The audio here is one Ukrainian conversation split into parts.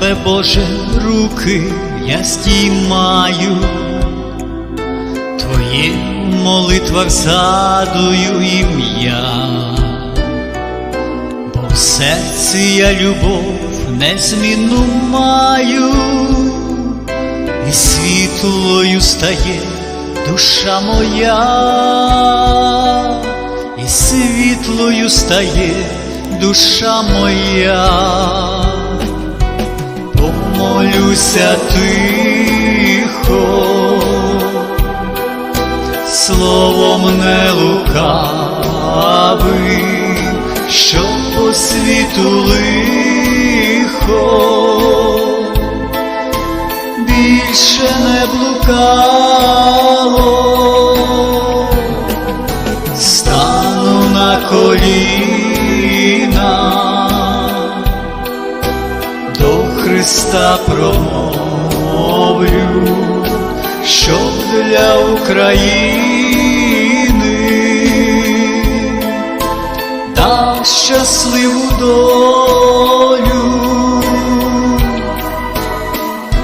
тебе, Боже, руки я стіймаю, Твоє молитвах згадую ім'я, бо в серці я любов незмінну маю, і світлою стає душа моя, і світлою стає душа моя помолюся тихо, словом не лукавим, що по світу лихо, більше не блукало, Христа промовлю, щоб для України дав щасливу долю.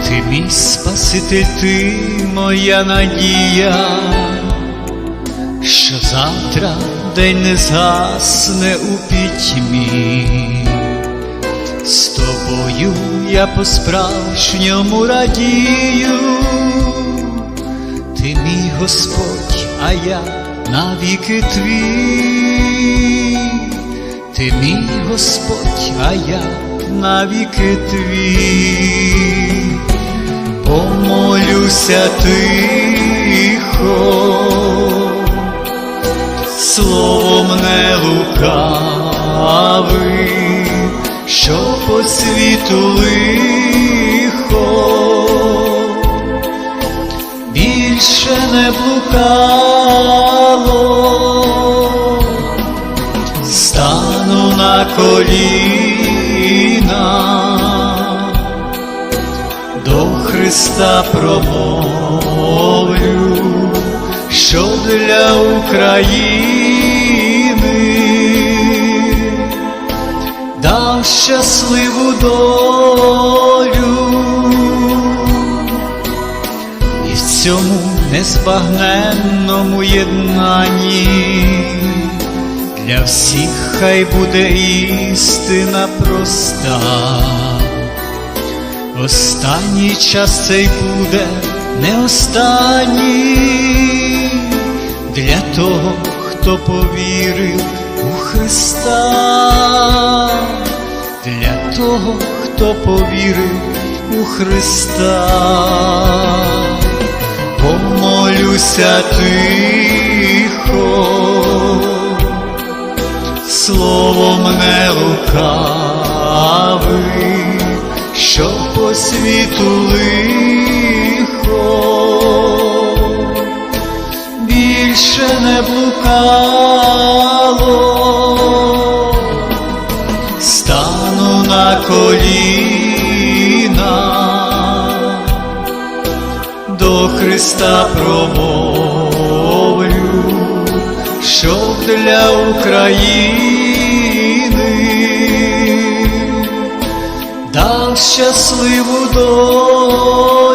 Ти мій Спаситель, ти моя надія, що завтра день не згасне у пітьмі. З тобою я по-справжньому радію, ти мій Господь, а я навіки твій, ти мій Господь, а я навіки твій, помолюся тихо, словом не лукавим, що по світу лихо, більше не блукало, стану на коліна, до Христа промовлю, що для України щасливу долю. І в цьому незбагненному єднанні для всіх хай буде істина проста. Останній час цей буде не останній. Для того, хто повірив у Христа, для того, хто повірив у Христа, помолюся тихо, словом не лукавим, що по світу лихо. Більше не блукало, Христа промовлю, щоб для України дав щасливу долю.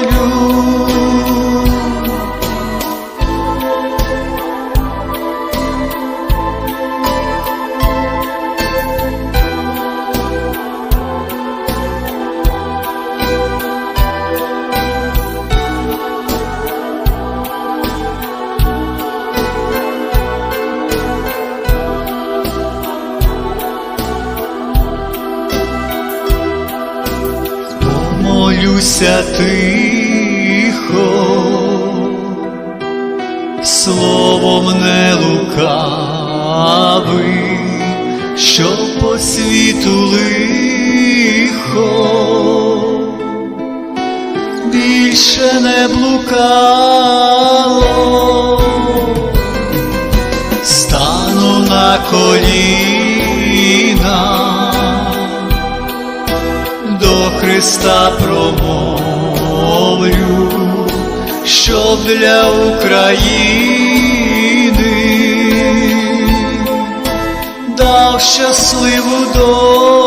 Помолюся тихо, словом не лукавий, що по світу лихо. Більше не блукало, стану на коліна Христа промовлю, що для України дав щасливу долю.